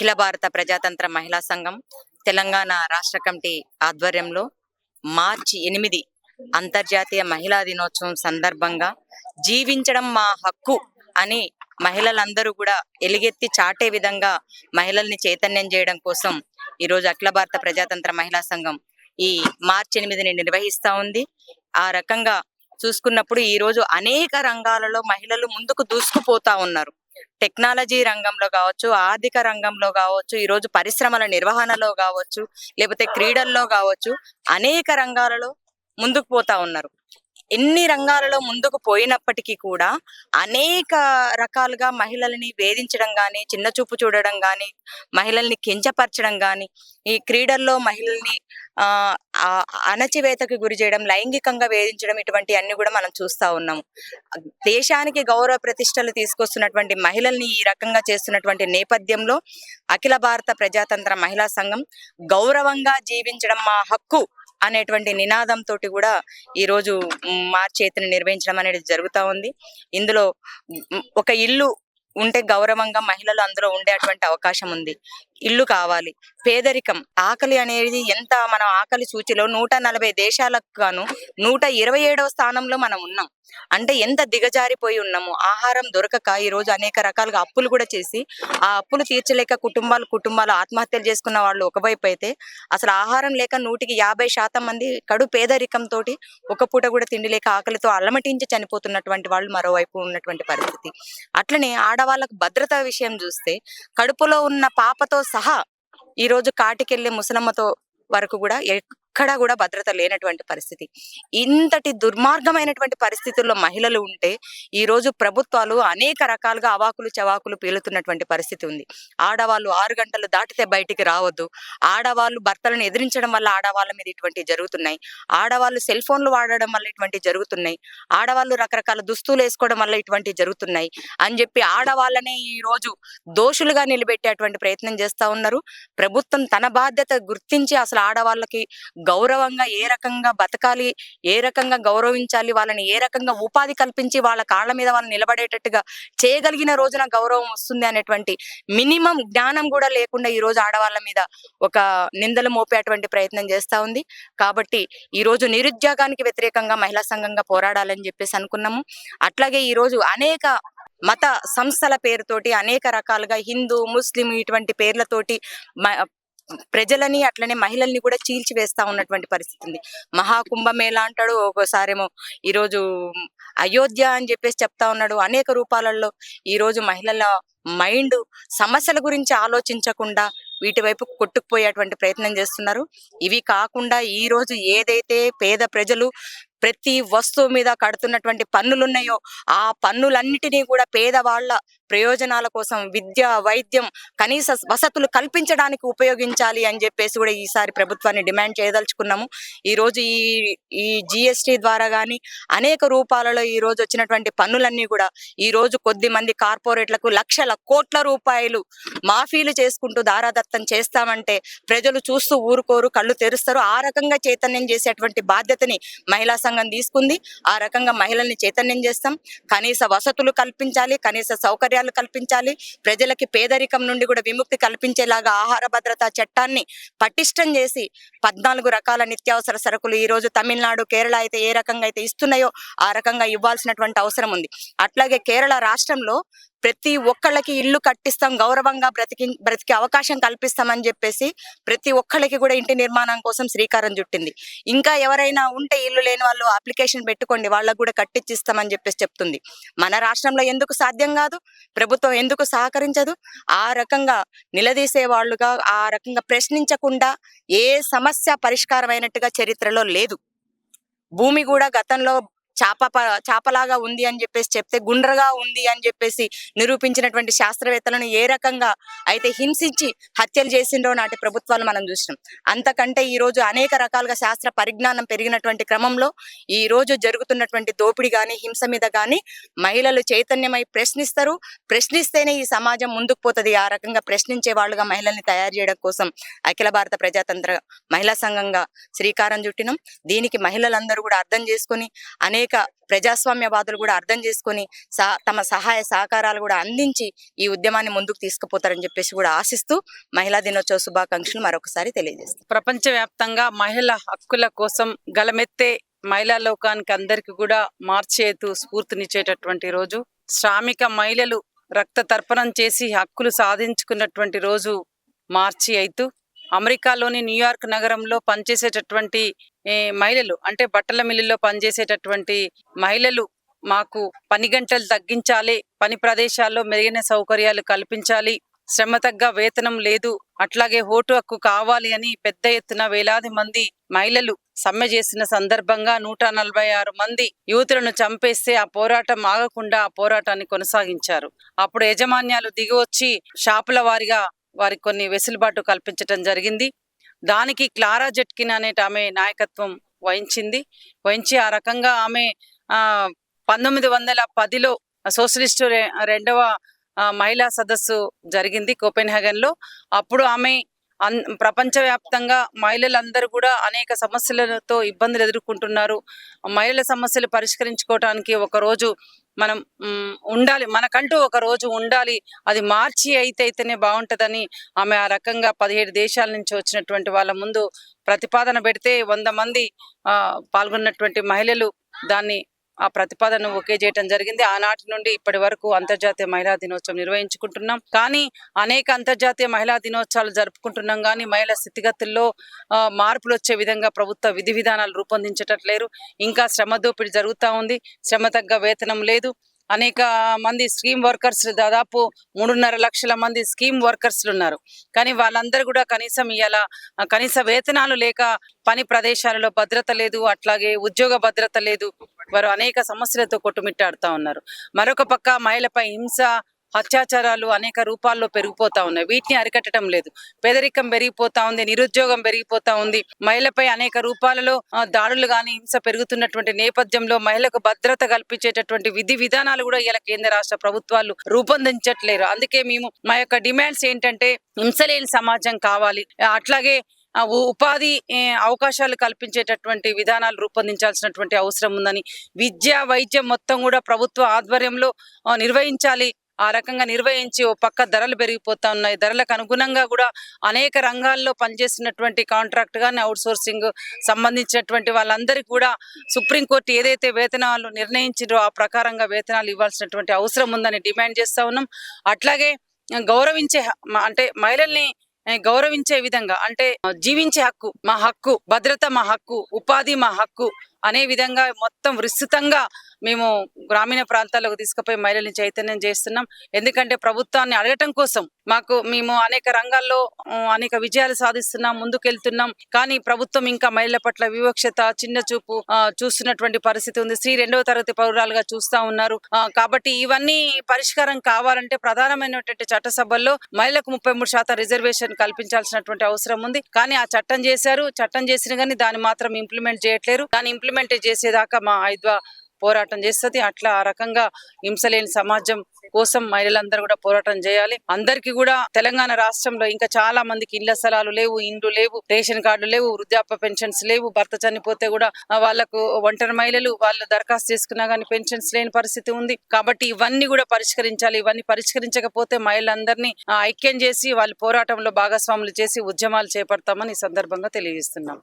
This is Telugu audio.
అఖిల భారత ప్రజాతంత్ర మహిళా సంఘం తెలంగాణ రాష్ట్ర కమిటీ ఆధ్వర్యంలో మార్చి ఎనిమిది అంతర్జాతీయ మహిళా దినోత్సవం సందర్భంగా జీవించడం మా హక్కు అని మహిళలందరూ కూడా ఎలుగెత్తి చాటే విధంగా మహిళల్ని చైతన్యం చేయడం కోసం ఈరోజు అఖిల భారత ప్రజాతంత్ర మహిళా సంఘం ఈ మార్చి ఎనిమిదిని నిర్వహిస్తా ఉంది. ఆ రకంగా చూసుకున్నప్పుడు ఈ రోజు అనేక రంగాలలో మహిళలు ముందుకు దూసుకుపోతా ఉన్నారు. టెక్నాలజీ రంగంలో కావచ్చు ఆర్థిక రంగంలో కావచ్చు ఈరోజు పరిశ్రమల నిర్వహణలో కావచ్చు లేకపోతే క్రీడల్లో కావచ్చు అనేక రంగాలలో ముందుకు పోతా ఉన్నారు. ఎన్ని రంగాలలో ముందుకు పోయినప్పటికీ కూడా అనేక రకాలుగా మహిళల్ని వేధించడం కానీ చిన్న చూపు చూడడం కానీ మహిళల్ని కించపరచడం కానీ ఈ క్రీడల్లో మహిళల్ని ఆ అణచివేతకు గురి చేయడం లైంగికంగా వేధించడం ఇటువంటి అన్ని కూడా మనం చూస్తా ఉన్నాము. దేశానికి గౌరవ ప్రతిష్టలు తీసుకొస్తున్నటువంటి మహిళల్ని ఈ రకంగా చేస్తున్నటువంటి నేపథ్యంలో అఖిల భారత ప్రజాతంత్ర మహిళా సంఘం గౌరవంగా జీవించడం మా హక్కు అనేటువంటి నినాదంతో కూడా ఈ రోజు మార్చి ఎత్తున నిర్వహించడం అనేది జరుగుతా ఉంది. ఇందులో ఒక ఇల్లు ఉంటే గౌరవంగా మహిళలు అందులో ఉండేటువంటి అవకాశం ఉంది. ఇల్లు కావాలి. పేదరికం. ఆకలి అనేది ఎంత మనం ఆకలి సూచిలో నూట నలభై దేశాలకు గాను నూట ఇరవై ఏడవ స్థానంలో మనం ఉన్నాం. అంటే ఎంత దిగజారిపోయి ఉన్నాము ఆహారం దొరకక ఈ రోజు అనేక రకాలుగా అప్పులు కూడా చేసి ఆ అప్పులు తీర్చలేక కుటుంబాలు కుటుంబాలు ఆత్మహత్యలు చేసుకున్న వాళ్ళు ఒకవైపు అయితే అసలు ఆహారం లేక నూటికి యాభై శాతం మంది కడు పేదరికం తోటి ఒక పూట కూడా తిండి లేక ఆకలితో అల్లమటించి చనిపోతున్నటువంటి వాళ్ళు మరోవైపు ఉన్నటువంటి పరిస్థితి. అట్లనే ఆడవాళ్ళకు భద్రత విషయం చూస్తే కడుపులో ఉన్న పాపతో సహా ఈ రోజు కాటికెళ్ళే ముసలమ్మతో వరకు కూడా ఎక్కడా కూడా భద్రత లేనటువంటి పరిస్థితి. ఇంతటి దుర్మార్గమైనటువంటి పరిస్థితుల్లో మహిళలు ఉంటే ఈ రోజు ప్రభుత్వాలు అనేక రకాలుగా అవాకులు చవాకులు పీలుతున్నటువంటి పరిస్థితి ఉంది. ఆడవాళ్ళు ఆరు గంటలు దాటితే బయటికి రావద్దు. ఆడవాళ్ళు భర్తలను ఎదిరించడం వల్ల ఆడవాళ్ళ మీద ఇటువంటి జరుగుతున్నాయి. ఆడవాళ్ళు సెల్ ఫోన్లు వాడడం వల్ల ఇటువంటి జరుగుతున్నాయి. ఆడవాళ్ళు రకరకాల దుస్తులు వేసుకోవడం వల్ల ఇటువంటి జరుగుతున్నాయి అని చెప్పి ఆడవాళ్ళనే ఈ రోజు దోషులుగా నిలబెట్టేటువంటి ప్రయత్నం చేస్తా ఉన్నారు. ప్రభుత్వం తన బాధ్యత గుర్తించి అసలు ఆడవాళ్ళకి గౌరవంగా ఏ రకంగా బతకాలి ఏ రకంగా గౌరవించాలి వాళ్ళని ఏ రకంగా ఉపాధి కల్పించి వాళ్ళ కాళ్ళ మీద వాళ్ళు నిలబడేటట్టుగా చేయగలిగిన రోజున గౌరవం వస్తుంది అనేటువంటి మినిమం జ్ఞానం కూడా లేకుండా ఈ రోజు ఆడవాళ్ళ మీద ఒక నిందలు మోపేటువంటి ప్రయత్నం చేస్తా ఉంది. కాబట్టి ఈ రోజు నిరుద్యోగానికి వ్యతిరేకంగా మహిళా సంఘంగా పోరాడాలని చెప్పేసి అనుకున్నాము. అట్లాగే ఈ రోజు అనేక మత సంస్థల పేరుతోటి అనేక రకాలుగా హిందూ ముస్లిం ఇటువంటి పేర్లతోటి మ- ప్రజలని అట్లనే మహిళల్ని కూడా చీల్చి వేస్తా ఉన్నటువంటి పరిస్థితి ఉంది. మహాకుంభమేళ అంటాడు ఒక్కోసారేమో ఈరోజు అయోధ్య అని చెప్పేసి చెప్తా ఉన్నాడు. అనేక రూపాలలో ఈ రోజు మహిళల మైండ్ సమస్యల గురించి ఆలోచించకుండా వీటి వైపు కొట్టుకుపోయేటువంటి ప్రయత్నం చేస్తున్నారు. ఇవి కాకుండా ఈ రోజు ఏదైతే పేద ప్రజలు ప్రతి వస్తువు మీద కడుతున్నటువంటి పన్నులు ఉన్నాయో ఆ పన్నులన్నిటినీ కూడా పేదవాళ్ళ ప్రయోజనాల కోసం విద్య వైద్యం కనీస వసతులు కల్పించడానికి ఉపయోగించాలి అని చెప్పేసి కూడా ఈసారి ప్రభుత్వాన్ని డిమాండ్ చేయదలుచుకున్నాము. ఈ రోజు ఈ ఈ జిఎస్టి ద్వారా గాని అనేక రూపాలలో ఈ రోజు వచ్చినటువంటి పన్నులన్నీ కూడా ఈ రోజు కొద్ది మంది కార్పొరేట్లకు లక్షల కోట్ల రూపాయలు మాఫీలు చేసుకుంటూ దారాదత్తం చేస్తామంటే ప్రజలు చూస్తూ ఊరుకోరు కళ్ళు తెరుస్తారు. ఆ రకంగా చైతన్యం చేసేటువంటి బాధ్యతని మహిళా సంఘం తీసుకుంది. ఆ రకంగా మహిళల్ని చైతన్యం చేస్తాం. కనీస వసతులు కల్పించాలి కనీస సౌకర్యాలు కల్పించాలి. ప్రజలకి పేదరికం నుండి కూడా విముక్తి కల్పించేలాగా ఆహార భద్రతా చట్టాన్ని పటిష్టం చేసి పద్నాలుగు రకాల నిత్యావసర సరుకులు ఈ రోజు తమిళనాడు కేరళ అయితే ఏ రకంగా అయితే ఇస్తున్నాయో ఆ రకంగా ఇవ్వాల్సినటువంటి అవసరం ఉంది. అట్లాగే కేరళ రాష్ట్రంలో ప్రతి ఒక్కళ్ళకి ఇల్లు కట్టిస్తాం గౌరవంగా బ్రతికి బ్రతికే అవకాశం కల్పిస్తామని చెప్పేసి ప్రతి ఒక్కళ్ళకి కూడా ఇంటి నిర్మాణం కోసం శ్రీకారం చుట్టింది. ఇంకా ఎవరైనా ఉంటే ఇల్లు లేని వాళ్ళు అప్లికేషన్ పెట్టుకోండి వాళ్ళకు కూడా కట్టించిస్తామని చెప్పేసి చెప్తుంది. మన రాష్ట్రంలో ఎందుకు సాధ్యం కాదు? ప్రభుత్వం ఎందుకు సహకరించదు? ఆ రకంగా నిలదీసే వాళ్ళుగా ఆ రకంగా ప్రశ్నించకుండా ఏ సమస్య పరిష్కారమైనట్టుగా చరిత్రలో లేదు. భూమి కూడా గతంలో చేప చేపలాగా చాపలాగా ఉంది అని చెప్పేసి చెప్తే గుండ్రగా ఉంది అని చెప్పేసి నిరూపించినటువంటి శాస్త్రవేత్తలను ఏ రకంగా అయితే హింసించి హత్యలు చేసిండ్రో నాటి ప్రభుత్వాలు మనం చూసినాం. అంతకంటే ఈ రోజు అనేక రకాలుగా శాస్త్ర పరిజ్ఞానం పెరిగినటువంటి క్రమంలో ఈ రోజు జరుగుతున్నటువంటి దోపిడి కానీ హింస మీద గాని మహిళలు చైతన్యమై ప్రశ్నిస్తారు. ప్రశ్నిస్తేనే ఈ సమాజం ముందుకు పోతుంది. ఆ రకంగా ప్రశ్నించే వాళ్ళుగా మహిళల్ని తయారు చేయడం కోసం అఖిల భారత ప్రజాతంత్ర మహిళా సంఘంగా శ్రీకారం చుట్టినాం. దీనికి మహిళలందరూ కూడా అర్థం చేసుకొని అనేక అనేక ప్రజాస్వామ్యవాదులు కూడా అర్థం చేసుకొని సా తమ సహాయ సహకారాలు కూడా అందించి ఈ ఉద్యమాన్ని ముందుకు తీసుకుపోతారని చెప్పేసి కూడా ఆశిస్తూ మహిళా దినోత్సవ శుభాకాంక్షలు మరొకసారి తెలియజేస్తాం. ప్రపంచవ్యాప్తంగా మహిళ హక్కుల కోసం గలమెత్తే మహిళా లోకానికి అందరికి కూడా మార్చేతు స్ఫూర్తినిచ్చేటటువంటి రోజు. శ్రామిక మహిళలు రక్త తర్పణం చేసి హక్కులు సాధించుకున్నటువంటి రోజు మార్చి అయితూ అమెరికాలోని న్యూయార్క్ నగరంలో పనిచేసేటటువంటి మహిళలు అంటే బట్టల మిల్లుల్లో పనిచేసేటటువంటి మహిళలు మాకు పని గంటలు తగ్గించాలి పని ప్రదేశాల్లో మెరుగైన సౌకర్యాలు కల్పించాలి. శ్రమ తగ్గ వేతనం లేదు అట్లాగే ఓటు హక్కు కావాలి అని పెద్ద ఎత్తున వేలాది మంది మహిళలు సమ్మె చేసిన సందర్భంగా నూట నలభై ఆరు మంది యువతులను చంపేస్తే ఆ పోరాటం ఆగకుండా ఆ పోరాటాన్ని కొనసాగించారు. అప్పుడు యజమాన్యాలు దిగివచ్చి షాపుల వారిగా వారికి కొన్ని వెసులుబాటు కల్పించటం జరిగింది. దానికి క్లారా జెట్కిన్ అనేటి ఆమె నాయకత్వం వహించింది. వహించి ఆ రకంగా ఆమె ఆ పంతొమ్మిది వందల పదిలో సోషలిస్టు రె- రెండవ మహిళా సదస్సు జరిగింది కోపెన్హాగన్లో. అప్పుడు ఆమె అన్ ప్రపంచవ్యాప్తంగా మహిళలందరూ కూడా అనేక సమస్యలతో ఇబ్బందులు ఎదుర్కొంటున్నారు. మహిళల సమస్యలు పరిష్కరించుకోవటానికి ఒక రోజు మనం ఉండాలి. మనకంటూ ఒక రోజు ఉండాలి. అది మార్చి అయితే అయితేనే బాగుంటదని ఆమె ఆ రకంగా పదిహేడు దేశాల నుంచి వచ్చినటువంటి వాళ్ళ ముందు ప్రతిపాదన పెడితే వంద మంది ఆ, పాల్గొన్నటువంటి మహిళలు దాన్ని ఆ ప్రతిపాదన ఒకే చేయటం జరిగింది. ఆనాటి నుండి ఇప్పటి వరకు అంతర్జాతీయ మహిళా దినోత్సవం నిర్వహించుకుంటున్నాం. కానీ అనేక అంతర్జాతీయ మహిళా దినోత్సవాలు జరుపుకుంటున్నాం. కానీ మహిళా స్థితిగతుల్లో మార్పులు వచ్చే విధంగా ప్రభుత్వ విధి విధానాలు రూపొందించటట్లేరు. ఇంకా శ్రమ దోపిడీ జరుగుతూ ఉంది. శ్రమ తగ్గ వేతనం లేదు. అనేక మంది స్కీమ్ వర్కర్స్ దాదాపు మూడున్నర లక్షల మంది స్కీమ్ వర్కర్స్లు ఉన్నారు కానీ వాళ్ళందరూ కూడా కనీసం ఇలా కనీస వేతనాలు లేక పని ప్రదేశాలలో భద్రత లేదు. అట్లాగే ఉద్యోగ భద్రత లేదు. వారు అనేక సమస్యలతో కొట్టుమిట్టాడుతా ఉన్నారు. మరొక పక్క మహిళపై హింస అత్యాచారాలు అనేక రూపాల్లో పెరిగిపోతా ఉన్నాయి. వీటిని అరికట్టడం లేదు. పేదరికం పెరిగిపోతా ఉంది నిరుద్యోగం పెరిగిపోతా ఉంది. మహిళపై అనేక రూపాలలో దాడులు గాని హింస పెరుగుతున్నటువంటి నేపథ్యంలో మహిళకు భద్రత కల్పించేటటువంటి విధి విధానాలు కూడా ఇలా కేంద్ర రాష్ట్ర ప్రభుత్వాలు రూపొందించట్లేరు. అందుకే మేము మా యొక్క డిమాండ్స్ ఏంటంటే హింస లేని సమాజం కావాలి. అట్లాగే ఉపాధి అవకాశాలు కల్పించేటటువంటి విధానాలు రూపొందించాల్సినటువంటి అవసరం ఉందని విద్య వైద్యం మొత్తం కూడా ప్రభుత్వ ఆధ్వర్యంలో నిర్వహించాలి. ఆ రకంగా నిర్వహించి ఓ పక్క ధరలు పెరిగిపోతా ఉన్నాయి. ధరలకు అనుగుణంగా కూడా అనేక రంగాల్లో పనిచేస్తున్నటువంటి కాంట్రాక్ట్ కానీ అవుట్ సోర్సింగ్ సంబంధించినటువంటి వాళ్ళందరికీ కూడా సుప్రీంకోర్టు ఏదైతే వేతనాలు నిర్ణయించిందో ఆ ప్రకారంగా వేతనాలు ఇవ్వాల్సినటువంటి అవసరం ఉందని డిమాండ్ చేస్తా ఉన్నాం. అట్లాగే గౌరవించే అంటే మహిళల్ని గౌరవించే విధంగా అంటే జీవించే హక్కు మా హక్కు భద్రత మా హక్కు ఉపాధి మా హక్కు అనే విధంగా మొత్తం విస్తృతంగా మేము గ్రామీణ ప్రాంతాలకు తీసుకుపోయి మహిళల్ని చైతన్యం చేస్తున్నాం. ఎందుకంటే ప్రభుత్వాన్ని అడగటం కోసం మాకు మేము అనేక రంగాల్లో అనేక విజయాలు సాధిస్తున్నాం ముందుకెళ్తున్నాం. కానీ ప్రభుత్వం ఇంకా మహిళల పట్ల వివక్షత చిన్న చూపు చూస్తున్నటువంటి పరిస్థితి ఉంది. స్త్రీ రెండవ తరగతి పౌరాలుగా చూస్తా ఉన్నారు. కాబట్టి ఇవన్నీ పరిష్కారం కావాలంటే ప్రధానమైనటువంటి చట్టసభల్లో మహిళలకు ముప్పై మూడు శాతం రిజర్వేషన్ కల్పించాల్సినటువంటి అవసరం ఉంది. కానీ ఆ చట్టం చేశారు. చట్టం చేసిన కానీ దాన్ని మాత్రం ఇంప్లిమెంట్ చేయట్లేరు. దాని ఇంప్లిమెంట్ చేసేదాకా మా ఐద్వా పోరాటం చేస్తుంది. అట్లా ఆ రకంగా హింసలేని సమాజం కోసం మహిళలందరూ కూడా పోరాటం చేయాలి. అందరికీ కూడా తెలంగాణ రాష్ట్రంలో ఇంకా చాలా మందికి ఇళ్ళ స్థలాలు లేవు ఇండ్లు లేవు రేషన్ కార్డులు లేవు వృద్ధాప్య పెన్షన్స్ లేవు భర్త చనిపోతే కూడా వాళ్ళకు ఒంటరి మహిళలు వాళ్ళు దరఖాస్తు చేసుకున్నా కానీ పెన్షన్స్ లేని పరిస్థితి ఉంది. కాబట్టి ఇవన్నీ కూడా పరిష్కరించాలి. ఇవన్నీ పరిష్కరించకపోతే మహిళలందరినీ ఐక్యం చేసి వాళ్ళ పోరాటంలో భాగస్వాములు చేసి ఉద్యమాలు చేపడతామని ఈ సందర్భంగా తెలియజేస్తున్నాం.